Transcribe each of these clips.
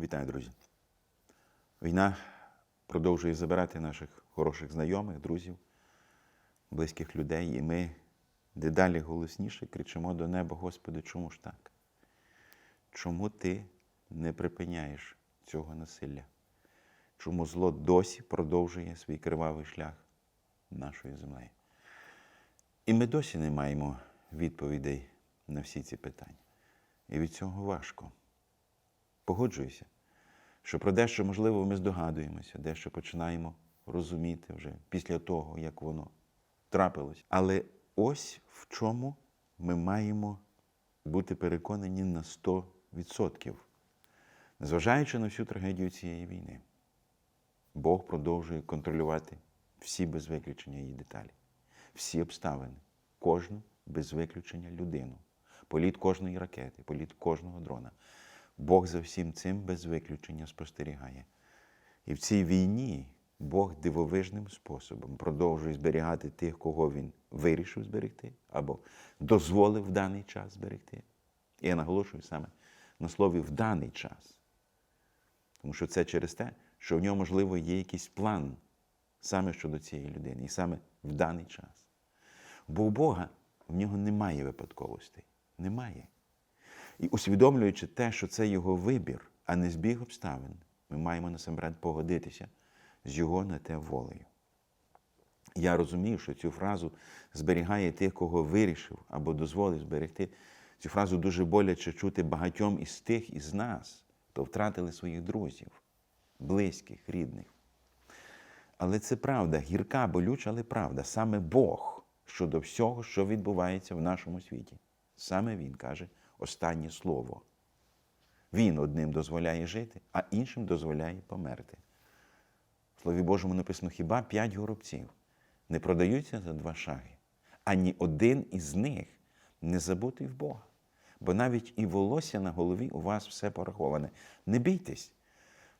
Вітаю, друзі. Війна продовжує забирати наших хороших знайомих, друзів, близьких людей, і ми дедалі голосніше кричимо до неба, Господи, чому ж так? Чому ти не припиняєш цього насилля? Чому зло досі продовжує свій кривавий шлях нашою землею? І ми досі не маємо відповідей на всі ці питання. І від цього важко. Погоджуюся, що про дещо, можливо, ми здогадуємося, дещо починаємо розуміти вже після того, як воно трапилось. Але ось в чому ми маємо бути переконані на 100%, незважаючи на всю трагедію цієї війни. Бог продовжує контролювати всі без виключення її деталі, всі обставини, кожну без виключення людину, політ кожної ракети, політ кожного дрона. Бог за всім цим без виключення спостерігає. І в цій війні Бог дивовижним способом продовжує зберігати тих, кого він вирішив зберегти або дозволив в даний час зберегти. І я наголошую саме на слові в даний час. Тому що це через те, що в нього, можливо, є якийсь план саме щодо цієї людини, і саме в даний час. Бо у Бога в нього немає випадковостей. Немає. І усвідомлюючи те, що це його вибір, а не збіг обставин, ми маємо насамперед погодитися з його на те волею. Я розумію, що цю фразу зберігає тих, кого вирішив або дозволив зберегти. Цю фразу дуже боляче чути багатьом із тих із нас, хто втратили своїх друзів, близьких, рідних. Але це правда, гірка, болюча, але правда. Саме Бог щодо всього, що відбувається в нашому світі. Саме Він каже останнє слово. Він одним дозволяє жити, а іншим дозволяє померти. В Слові Божому написано хіба п'ять горобців не продаються за два шаги, ані один із них не забутий в Бога. Бо навіть і волосся на голові у вас все пораховане. Не бійтесь,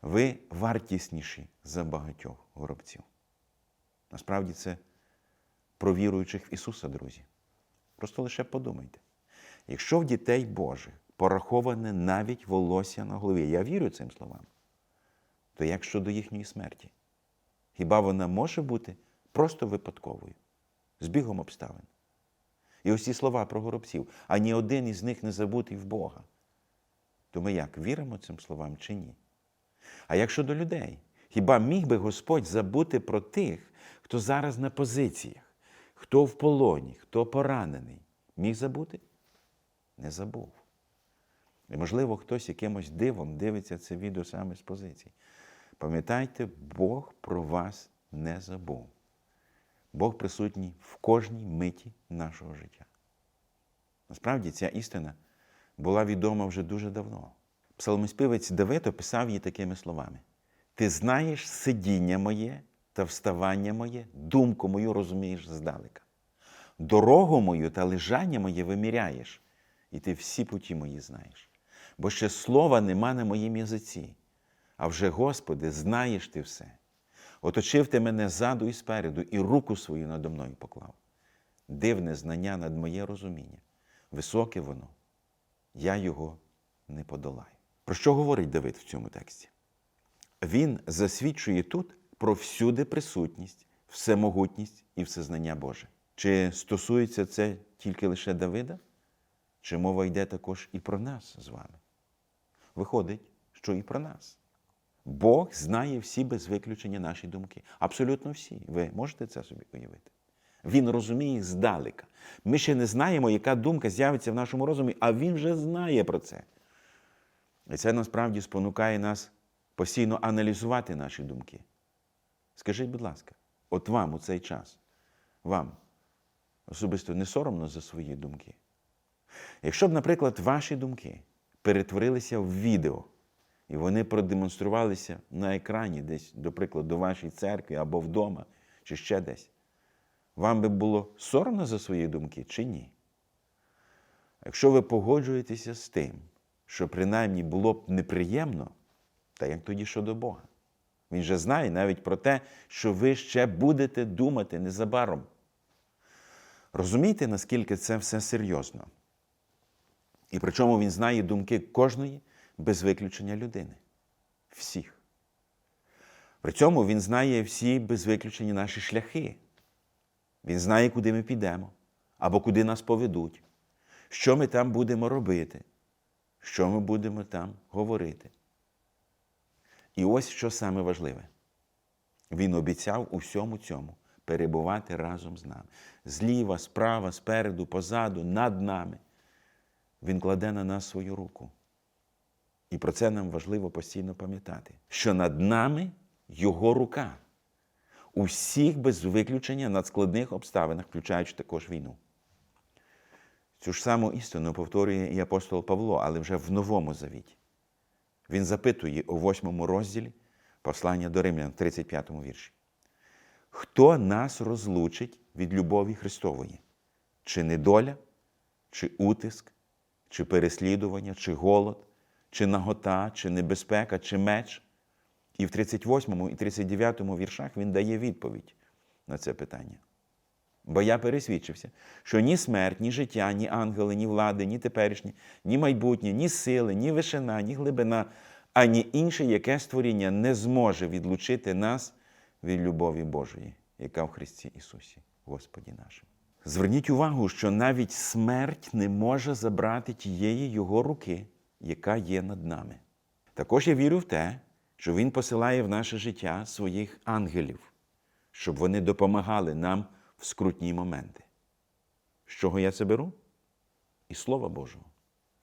ви вартісніші за багатьох горобців. Насправді це про віруючих в Ісуса, друзі. Просто лише подумайте. Якщо в дітей Божих пораховане навіть волосся на голові, я вірю цим словам, то як щодо їхньої смерті? Хіба вона може бути просто випадковою, збігом обставин? І ось ці слова про горобців, а ні один із них не забутий в Бога. То ми як віримо цим словам чи ні? А як щодо людей, хіба міг би Господь забути про тих, хто зараз на позиціях, хто в полоні, хто поранений? Міг забути? Не забув. І, можливо, хтось якимось дивом дивиться це відео саме з позицій. Пам'ятайте, Бог про вас не забув. Бог присутній в кожній миті нашого життя. Насправді, ця істина була відома вже дуже давно. Псалмоспівець Давид описав її такими словами: Ти знаєш сидіння моє та вставання моє, думку мою розумієш здалека. Дорогу мою та лежання моє виміряєш, і ти всі путі мої знаєш. Бо ще слова нема на моїм язиці, а вже, Господи, знаєш ти все. Оточив ти мене ззаду і спереду, і руку свою надо мною поклав. Дивне знання над моє розуміння. Високе воно, я його не подолаю. Про що говорить Давид в цьому тексті? Він засвідчує тут про всюди присутність, всемогутність і всезнання Боже. Чи стосується це тільки лише Давида? Чи мова йде також і про нас з вами? Виходить, що і про нас. Бог знає всі без виключення наші думки. Абсолютно всі. Ви можете це собі уявити? Він розуміє їх здалека. Ми ще не знаємо, яка думка з'явиться в нашому розумі, а він вже знає про це. І це насправді спонукає нас постійно аналізувати наші думки. Скажіть, будь ласка, от вам у цей час, вам особисто не соромно за свої думки? Якщо б, наприклад, ваші думки перетворилися в відео, і вони продемонструвалися на екрані, десь, до прикладу, в вашій церкві або вдома, чи ще десь, вам би було соромно за свої думки чи ні? Якщо ви погоджуєтеся з тим, що принаймні було б неприємно, та як тоді щодо Бога? Він же знає навіть про те, що ви ще будете думати незабаром. Розумієте, наскільки це все серйозно? І причому він знає думки кожної без виключення людини. всіх. При цьому Він знає всі без виключення наші шляхи. Він знає, куди ми підемо, або куди нас поведуть, що ми там будемо робити, що ми будемо там говорити. І ось що саме важливе. Він обіцяв у всьому цьому перебувати разом з нами. Зліва, справа, спереду, позаду, над нами. Він кладе на нас свою руку. І про це нам важливо постійно пам'ятати, що над нами Його рука у всіх без виключення надскладних обставинах, включаючи також війну. Цю ж саму істину повторює і апостол Павло, але вже в Новому Завіті. Він запитує у восьмому розділі послання до Римлян, в 35 му вірші. Хто нас розлучить від любові Христової? Чи недоля, чи утиск, чи переслідування, чи голод, чи нагота, чи небезпека, чи меч? І в 38 і 39 віршах він дає відповідь на це питання. Бо я пересвідчився, що ні смерть, ні життя, ні ангели, ні влади, ні теперішні, ні майбутнє, ні сили, ні вишина, ні глибина, ані інше яке створіння не зможе відлучити нас від любові Божої, яка в Христі Ісусі, Господі нашим. Зверніть увагу, що навіть смерть не може забрати тієї Його руки, яка є над нами. Також я вірю в те, що Він посилає в наше життя своїх ангелів, щоб вони допомагали нам в скрутні моменти. З чого я це беру? Із Слова Божого.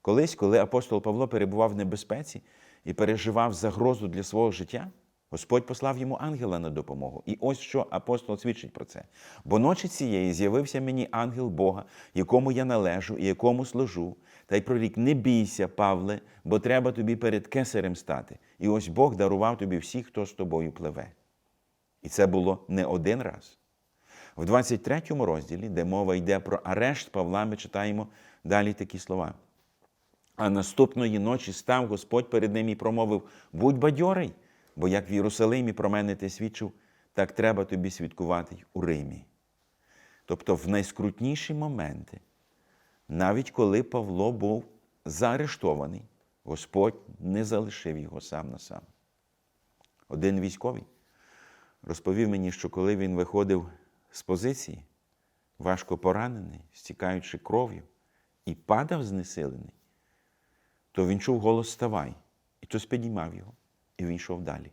Колись, коли апостол Павло перебував в небезпеці і переживав загрозу для свого життя, Господь послав йому ангела на допомогу. І ось що апостол свідчить про це. Бо ночі цієї з'явився мені ангел Бога, якому я належу і якому служу, та й прорік: не бійся, Павле, бо треба тобі перед кесарем стати. І ось Бог дарував тобі всіх, хто з тобою пливе. І це було не один раз. В 23 розділі, де мова йде про арешт Павла, ми читаємо далі такі слова. А наступної ночі став Господь перед ним і промовив: Будь бадьорий, бо як в Єрусалимі про мене ти свідчив, так треба тобі свідкувати й у Римі. Тобто, в найскрутніші моменти, навіть коли Павло був заарештований, Господь не залишив його сам на сам. Один військовий розповів мені, що коли він виходив з позиції, важко поранений, стікаючи кров'ю, і падав знесилений, то він чув голос Ставай, і хтось підіймав його, і він йшов далі.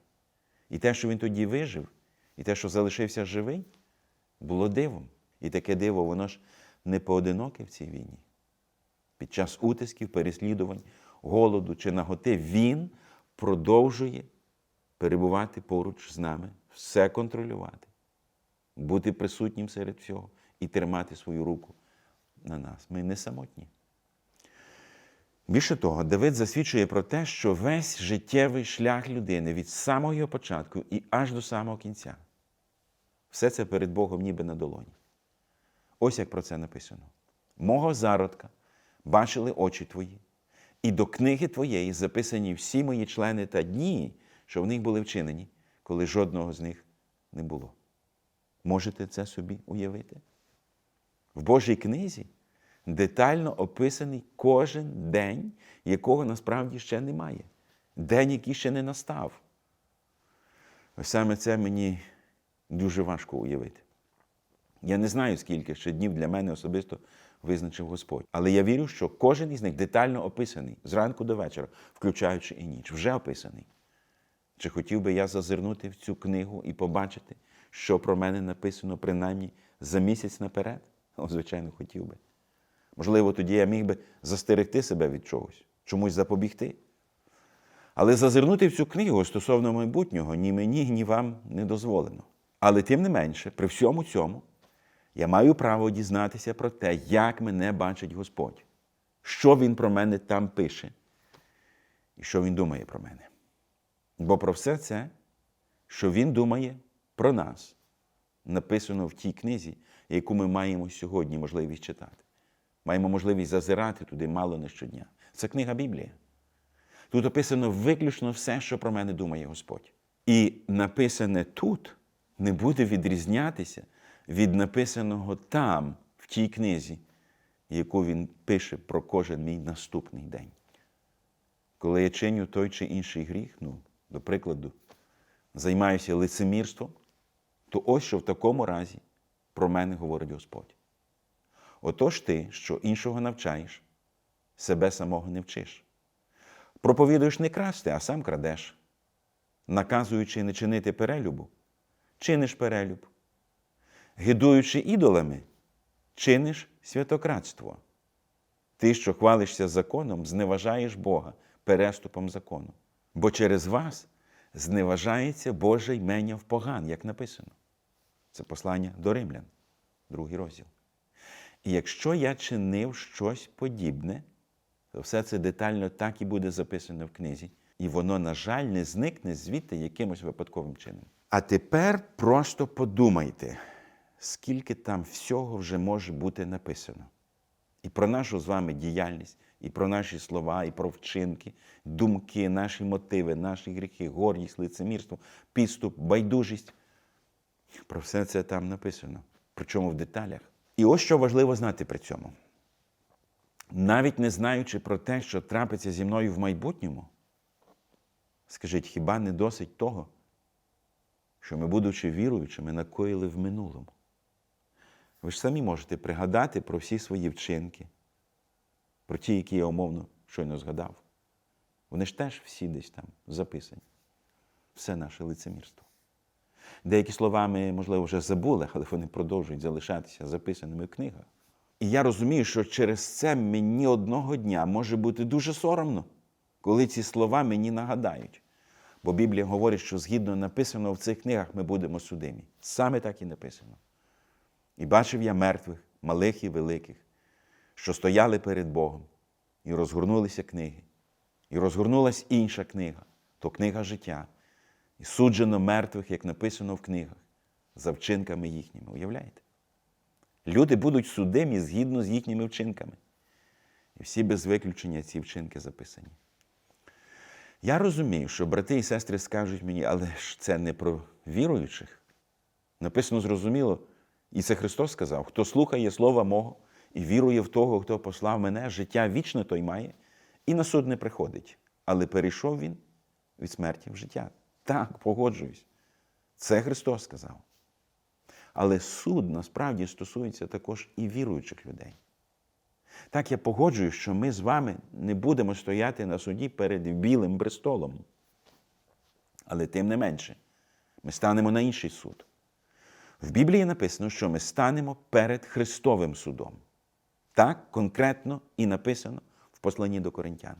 І те, що він тоді вижив, і те, що залишився живий, було дивом. І таке диво, воно ж не поодиноке в цій війні. Під час утисків, переслідувань, голоду чи наготи він продовжує перебувати поруч з нами, все контролювати, бути присутнім серед всього і тримати свою руку на нас. Ми не самотні. Більше того, Давид засвідчує про те, що весь життєвий шлях людини від самого його початку і аж до самого кінця. Все це перед Богом ніби на долоні. Ось як про це написано. Мого зародка бачили очі твої, і до книги твоєї записані всі мої члени та дні, що в них були вчинені, коли жодного з них не було. Можете це собі уявити? В Божій книзі детально описаний кожен день, якого насправді ще немає. День, який ще не настав. Ось саме це мені дуже важко уявити. Я не знаю, скільки ще днів для мене особисто визначив Господь. Але я вірю, що кожен із них детально описаний зранку до вечора, включаючи і ніч, вже описаний. Чи хотів би я зазирнути в цю книгу і побачити, що про мене написано принаймні за місяць наперед? О, звичайно, хотів би. Можливо, тоді я міг би застерегти себе від чогось, чомусь запобігти. Але зазирнути в цю книгу стосовно майбутнього ні мені, ні вам не дозволено. Але тим не менше, при всьому цьому, я маю право дізнатися про те, як мене бачить Господь, що Він про мене там пише, і що Він думає про мене. Бо про все це, що Він думає про нас, написано в тій книзі, яку ми маємо сьогодні можливість читати. Маємо можливість зазирати туди мало не щодня. Це книга Біблія. Тут описано виключно все, що про мене думає Господь. І написане тут не буде відрізнятися від написаного там, в тій книзі, яку він пише про кожен мій наступний день. Коли я чиню той чи інший гріх, ну, до прикладу, займаюся лицемірством, то ось що в такому разі про мене говорить Господь. Отож ти, що іншого навчаєш, себе самого не вчиш. Проповідуєш не красти, а сам крадеш, наказуючи не чинити перелюбу, чиниш перелюб, гидуючи ідолами, чиниш святократство. Ти, що хвалишся законом, зневажаєш Бога переступом закону. Бо через вас зневажається Боже ймення в поган, як написано. Це послання до римлян, другий розділ. І якщо я чинив щось подібне, то все це детально так і буде записано в книзі. І воно, на жаль, не зникне звідти якимось випадковим чином. А тепер просто подумайте, скільки там всього вже може бути написано. І про нашу з вами діяльність, і про наші слова, і про вчинки, думки, наші мотиви, наші гріхи, гордість, лицемірство, підступ, байдужість. Про все це там написано, причому в деталях. І ось що важливо знати при цьому. Навіть не знаючи про те, що трапиться зі мною в майбутньому, скажіть, хіба не досить того, що ми, будучи віруючими, накоїли в минулому? Ви ж самі можете пригадати про всі свої вчинки, про ті, які я умовно щойно згадав. Вони ж теж всі десь там записані. Все наше лицемірство. Деякі слова ми, можливо, вже забули, але вони продовжують залишатися записаними в книгах. І я розумію, що через це мені одного дня може бути дуже соромно, коли ці слова мені нагадають. Бо Біблія говорить, що згідно написано в цих книгах ми будемо судимі. Саме так і написано. І бачив я мертвих, малих і великих, що стояли перед Богом, і розгорнулися книги. І розгорнулась інша книга то книга життя. І суджено мертвих, як написано в книгах, за вчинками їхніми. Уявляєте? Люди будуть судимі згідно з їхніми вчинками. І всі без виключення ці вчинки записані. Я розумію, що брати і сестри скажуть мені, але ж це не про віруючих. Написано зрозуміло, і це Христос сказав: хто слухає Слова мого і вірує в того, хто послав мене, життя вічне той має, і на суд не приходить. Але перейшов він від смерті в життя. Так, погоджуюсь. Це Христос сказав. Але суд насправді стосується також і віруючих людей. Так я погоджуюсь, що ми з вами не будемо стояти на суді перед білим престолом. Але тим не менше, ми станемо на інший суд. В Біблії написано, що ми станемо перед Христовим судом. Так конкретно і написано в посланні до Коринтян.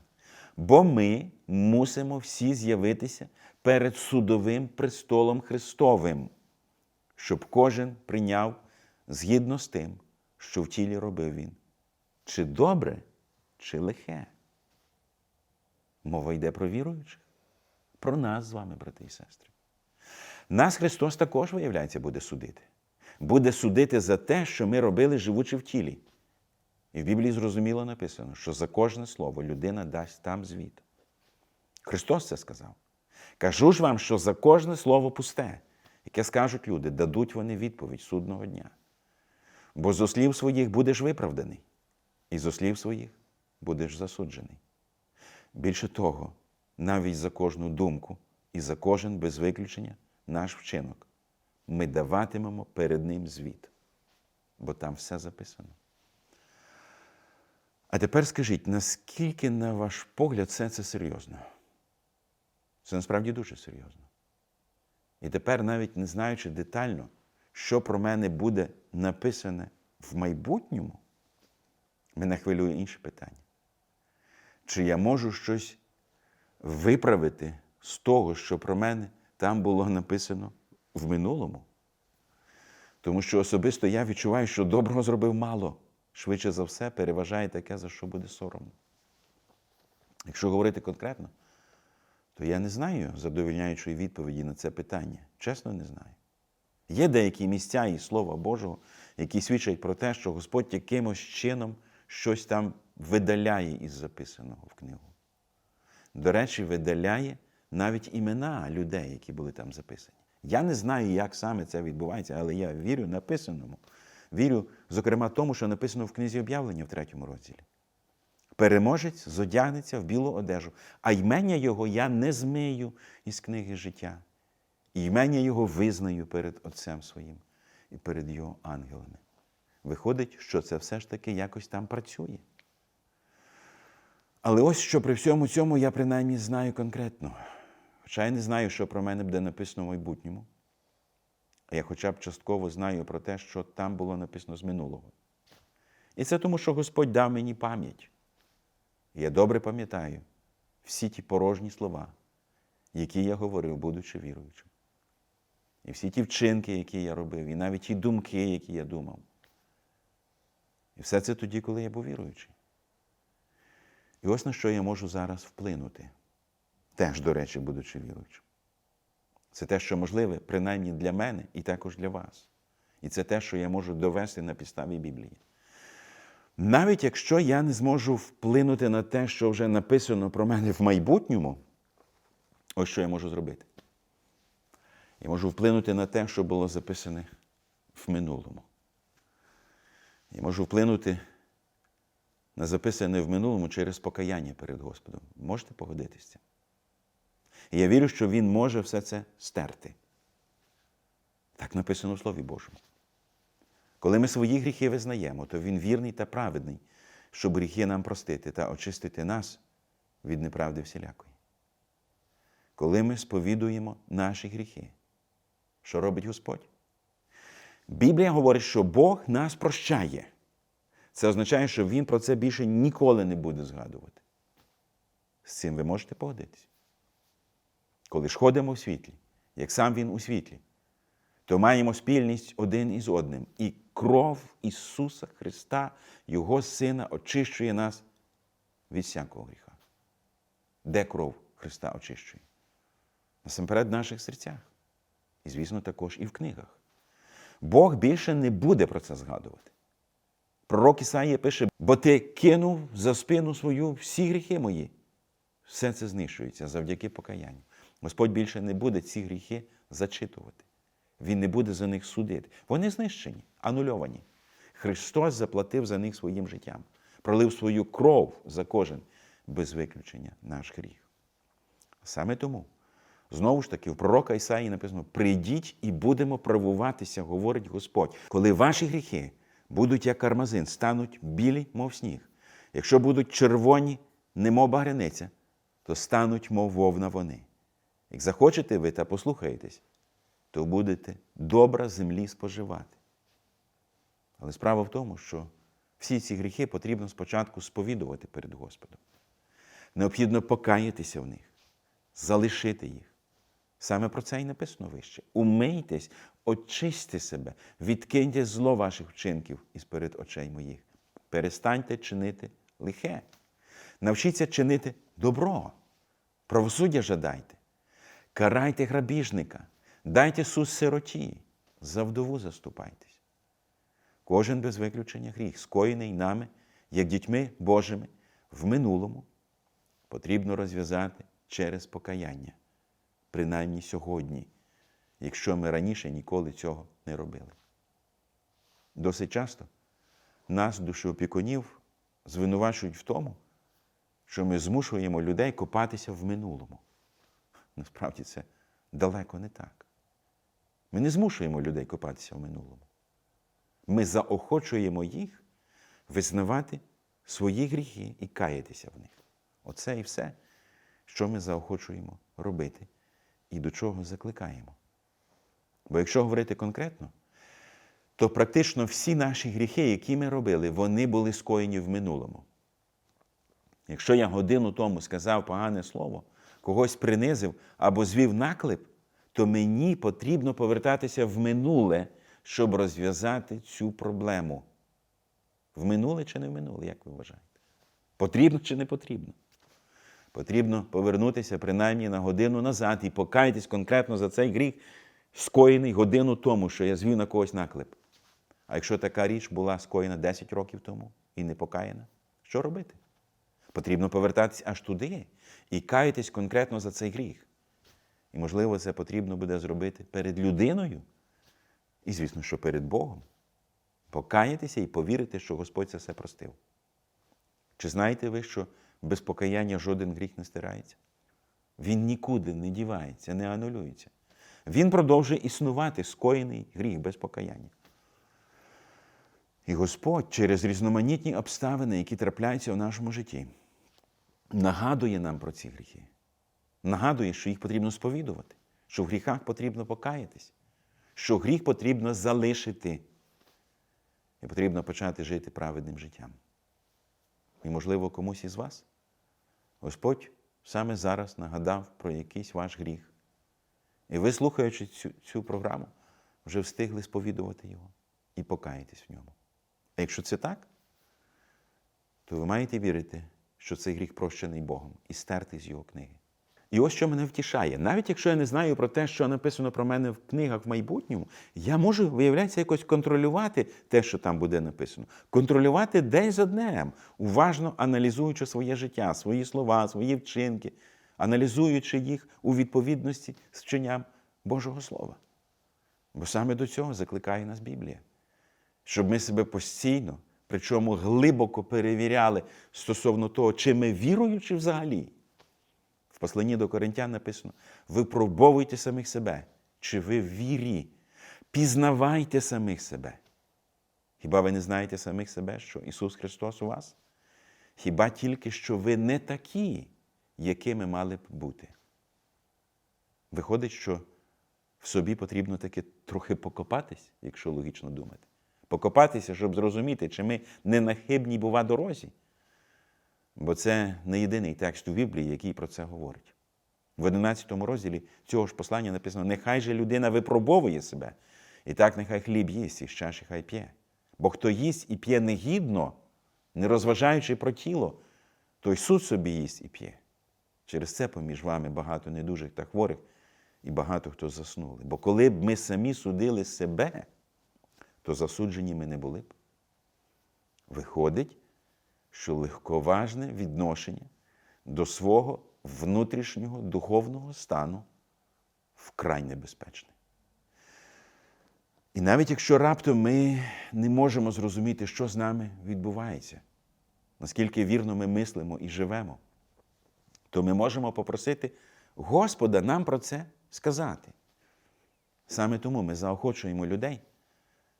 Бо ми мусимо всі з'явитися перед судовим престолом Христовим, щоб кожен прийняв згідно з тим, що в тілі робив він. Чи добре, чи лихе. Мова йде про віруючих, про нас з вами, брати і сестри. Нас Христос також, виявляється, буде судити. Буде судити за те, що ми робили, живучи в тілі. І в Біблії зрозуміло написано, що за кожне слово людина дасть там звіт. Христос це сказав. Кажу ж вам, що за кожне слово пусте, яке скажуть люди, дадуть вони відповідь судного дня. Бо зо слів своїх будеш виправданий, і зо слів своїх будеш засуджений. Більше того, навіть за кожну думку і за кожен без виключення наш вчинок ми даватимемо перед Ним звіт, бо там все записано. А тепер скажіть, наскільки, на ваш погляд, все це серйозно? Це насправді дуже серйозно. І тепер, навіть не знаючи детально, що про мене буде написане в майбутньому, мене хвилює інше питання. Чи я можу щось виправити з того, що про мене там було написано в минулому? Тому що особисто я відчуваю, що доброго зробив мало. Швидше за все, переважає таке, за що буде соромно. Якщо говорити конкретно, то я не знаю задовільняючої відповіді на це питання. Чесно, не знаю. Є деякі місця і Слова Божого, які свідчать про те, що Господь якимось чином щось там видаляє із записаного в книгу. До речі, видаляє навіть імена людей, які були там записані. Я не знаю, як саме це відбувається, але я вірю написаному. Вірю, зокрема, тому, що написано в книзі об'явлення в третьому розділі. Переможець зодягнеться в білу одежу, а ймення його я не змию із книги життя. І ймення його визнаю перед Отцем своїм і перед його ангелами. Виходить, що це все ж таки якось там працює. Але ось що при всьому цьому я принаймні знаю конкретно. Хоча я не знаю, що про мене буде написано в майбутньому. А я хоча б частково знаю про те, що там було написано з минулого. І це тому, що Господь дав мені пам'ять. Я добре пам'ятаю всі ті порожні слова, які я говорив, будучи віруючим. І всі ті вчинки, які я робив, і навіть ті думки, які я думав. І все це тоді, коли я був віруючий. І ось на що я можу зараз вплинути, теж, до речі, будучи віруючим. Це те, що можливе, принаймні для мене і також для вас. І це те, що я можу довести на підставі Біблії. Навіть якщо я не зможу вплинути на те, що вже написано про мене в майбутньому, ось що я можу зробити. Я можу вплинути на те, що було записане в минулому. Я можу вплинути на записане в минулому через покаяння перед Господом. Можете погодитися? І я вірю, що Він може все це стерти. Так написано в Слові Божому. Коли ми свої гріхи визнаємо, то Він вірний та праведний, щоб гріхи нам простити та очистити нас від неправди всілякої. Коли ми сповідуємо наші гріхи, що робить Господь? Біблія говорить, що Бог нас прощає. Це означає, що Він про це більше ніколи не буде згадувати. З цим ви можете погодитися. Коли ж ходимо в світлі, як сам Він у світлі, то маємо спільність один із одним. І кров Ісуса Христа, Його Сина, очищує нас від всякого гріха. Де кров Христа очищує? Насамперед в наших серцях. І, звісно, також і в книгах. Бог більше не буде про це згадувати. Пророк Ісаїя пише, бо ти кинув за спину свою всі гріхи мої. Все це знищується завдяки покаянню. Господь більше не буде ці гріхи зачитувати. Він не буде за них судити. Вони знищені, анульовані. Христос заплатив за них своїм життям, пролив свою кров за кожен без виключення наш гріх. Саме тому, знову ж таки, в пророка Ісаї написано: прийдіть і будемо правуватися, говорить Господь, коли ваші гріхи будуть як кармазин, стануть білі, мов сніг. Якщо будуть червоні, немов багряниця, то стануть, мов вовна вони. Як захочете ви та послухаєтесь, то будете добра землі споживати. Але справа в тому, що всі ці гріхи потрібно спочатку сповідувати перед Господом. Необхідно покаятися в них, залишити їх. Саме про це і написано вище. Умийтесь, очисьте себе, відкиньте зло ваших вчинків із перед очей моїх. Перестаньте чинити лихе. Навчіться чинити добро. Правосуддя жадайте. Карайте грабіжника, дайте суд сироті, за вдову заступайтесь. Кожен без виключення гріх, скоєний нами, як дітьми Божими, в минулому потрібно розв'язати через покаяння, принаймні сьогодні, якщо ми раніше ніколи цього не робили. Досить часто нас, душеопікунів, звинувачують в тому, що ми змушуємо людей копатися в минулому. Насправді це далеко не так. Ми не змушуємо людей копатися в минулому. Ми заохочуємо їх визнавати свої гріхи і каятися в них. Оце і все, що ми заохочуємо робити і до чого закликаємо. Бо якщо говорити конкретно, то практично всі наші гріхи, які ми робили, вони були скоєні в минулому. Якщо я годину тому сказав погане слово, когось принизив або звів наклеп, то мені потрібно повертатися в минуле, щоб розв'язати цю проблему. В минуле чи не в минуле, як ви вважаєте? Потрібно чи не потрібно? Потрібно повернутися принаймні на годину назад і покаятись конкретно за цей гріх, скоєний годину тому, що я звів на когось наклеп. А якщо така річ була скоєна 10 років тому і не покаяна, що робити? Потрібно повертатись аж туди і каятись конкретно за цей гріх. І, можливо, це потрібно буде зробити перед людиною, і, звісно, що перед Богом. Покаятися і повірити, що Господь це все простив. Чи знаєте ви, що без покаяння жоден гріх не стирається? Він нікуди не дівається, не анулюється. Він продовжує існувати скоєний гріх без покаяння. І Господь через різноманітні обставини, які трапляються в нашому житті, нагадує нам про ці гріхи. Нагадує, що їх потрібно сповідувати, що в гріхах потрібно покаятись, що гріх потрібно залишити. І потрібно почати жити праведним життям. І, можливо, комусь із вас Господь саме зараз нагадав про якийсь ваш гріх. І ви, слухаючи цю, цю програму, вже встигли сповідувати його і покаятись в ньому. А якщо це так, то ви маєте вірити, що цей гріх прощений Богом і стерти з його книги. І ось що мене втішає. Навіть якщо я не знаю про те, що написано про мене в книгах в майбутньому, я можу, виявляється, якось контролювати те, що там буде написано. Контролювати день за днем, уважно аналізуючи своє життя, свої слова, свої вчинки, аналізуючи їх у відповідності з вченням Божого Слова. Бо саме до цього закликає нас Біблія щоб ми себе постійно, причому глибоко перевіряли стосовно того, чи ми віруючи взагалі. В посланні до Коринтян написано: випробовуйте самих себе, чи ви в вірі, пізнавайте самих себе. Хіба ви не знаєте самих себе, що Ісус Христос у вас? Хіба тільки що ви не такі, якими мали б бути? Виходить, що в собі потрібно таки трохи покопатись, якщо логічно думати. Покопатися, щоб зрозуміти, чи ми не на хибній, бува, дорозі. Бо це не єдиний текст у Біблії, який про це говорить. В 11 розділі цього ж послання написано: нехай же людина випробовує себе, і так нехай хліб їсть, і з чаші хай п'є. Бо хто їсть і п'є негідно, не розважаючи про тіло, той суд собі їсть і п'є. Через це поміж вами багато недужих та хворих, і багато хто заснули. Бо коли б ми самі судили себе, то засуджені ми не були б. Виходить, що легковажне відношення до свого внутрішнього духовного стану вкрай небезпечне. І навіть якщо раптом ми не можемо зрозуміти, що з нами відбувається, наскільки вірно ми мислимо і живемо, то ми можемо попросити Господа нам про це сказати. Саме тому ми заохочуємо людей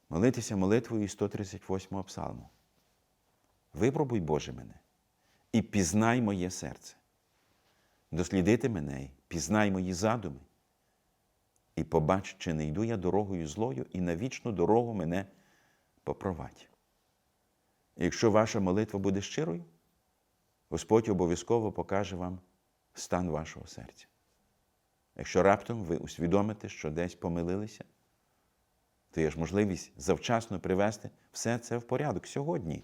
молитися молитвою 138 го псалму. Випробуй, Боже, мене, і пізнай моє серце. Дослідити мене, пізнай мої задуми, і побач, чи не йду я дорогою злою, і на вічну дорогу мене попровадь. Якщо ваша молитва буде щирою, Господь обов'язково покаже вам стан вашого серця. Якщо раптом ви усвідомите, що десь помилилися, то є ж можливість завчасно привести все це в порядок сьогодні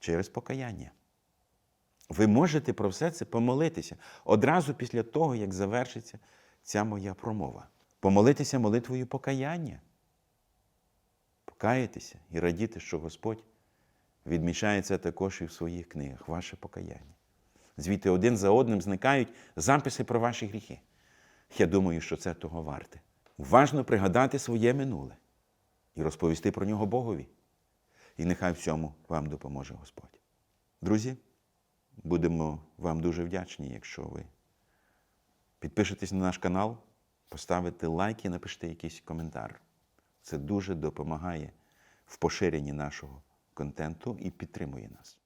через покаяння. Ви можете про все це помолитися одразу після того, як завершиться ця моя промова. Помолитися молитвою покаяння. Покаятися і радіти, що Господь відмічає це також і в своїх книгах, ваше покаяння. Звідти один за одним зникають записи про ваші гріхи. Я думаю, що це того варте. Уважно пригадати своє минуле і розповісти про нього Богові. І нехай в цьому вам допоможе Господь. Друзі, будемо вам дуже вдячні, якщо ви підпишетесь на наш канал, поставите лайк і напишите якийсь коментар. Це дуже допомагає в поширенні нашого контенту і підтримує нас.